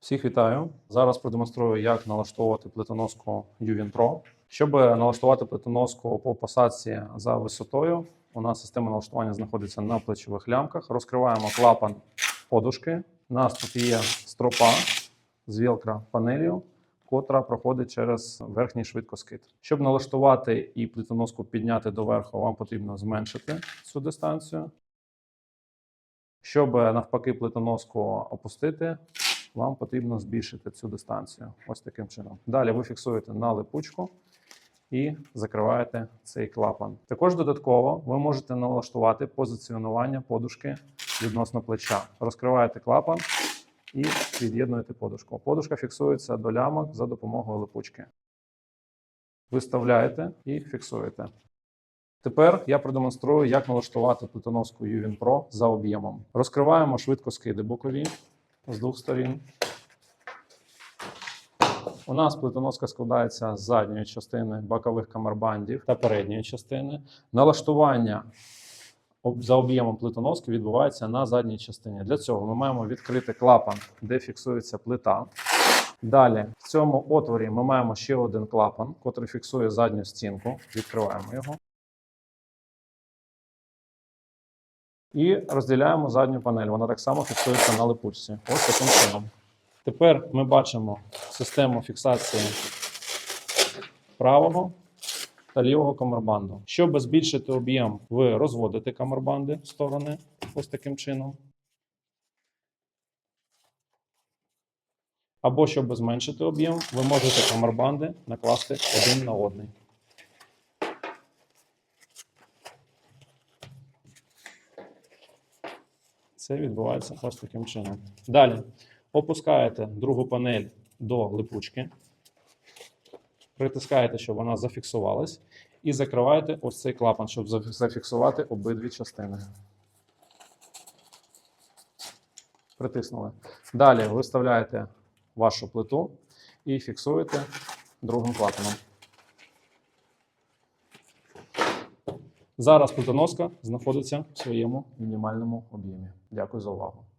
Всіх вітаю. Зараз продемонструю, як налаштовувати плитоноску Uvin Pro. Щоб налаштувати плитоноску по посадці за висотою, у нас система налаштування знаходиться на плечових лямках. Розкриваємо клапан подушки. У нас тут є стропа з велкро панелью, котра проходить через верхній швидкоскид. Щоб налаштувати і плитоноску підняти доверху, вам потрібно зменшити цю дистанцію. Щоб навпаки плитоноску опустити, вам потрібно збільшити цю дистанцію. Ось таким чином. Далі ви фіксуєте на липучку і закриваєте цей клапан. Також додатково ви можете налаштувати позиціонування подушки відносно плеча. Розкриваєте клапан і від'єднуєте подушку. Подушка фіксується до лямок за допомогою липучки. Виставляєте і фіксуєте. Тепер я продемонструю, як налаштувати плитоноску Uvin Pro за об'ємом. Розкриваємо швидко скиди бокові з двох сторін. У нас плитоноска складається з задньої частини бокових камербандів та передньої частини. Налаштування за об'ємом плитоноски відбувається на задній частині. Для цього ми маємо відкрити клапан, де фіксується плита. Далі в цьому отворі ми маємо ще один клапан, який фіксує задню стінку. Відкриваємо його. І розділяємо задню панель. Вона так само фіксується на липучці. Ось таким чином. Тепер ми бачимо систему фіксації правого та лівого камербанду. Щоб збільшити об'єм, ви розводите камербанди в сторони ось таким чином. Або щоб зменшити об'єм, ви можете камербанди накласти один на одний. Це відбувається ось таким чином. Далі опускаєте другу панель до липучки, притискаєте, щоб вона зафіксувалась, і закриваєте ось цей клапан, щоб зафіксувати обидві частини. Притиснули. Далі виставляєте вашу плиту і фіксуєте другим клапаном. Зараз плитоноска знаходиться в своєму мінімальному об'ємі. Дякую за увагу.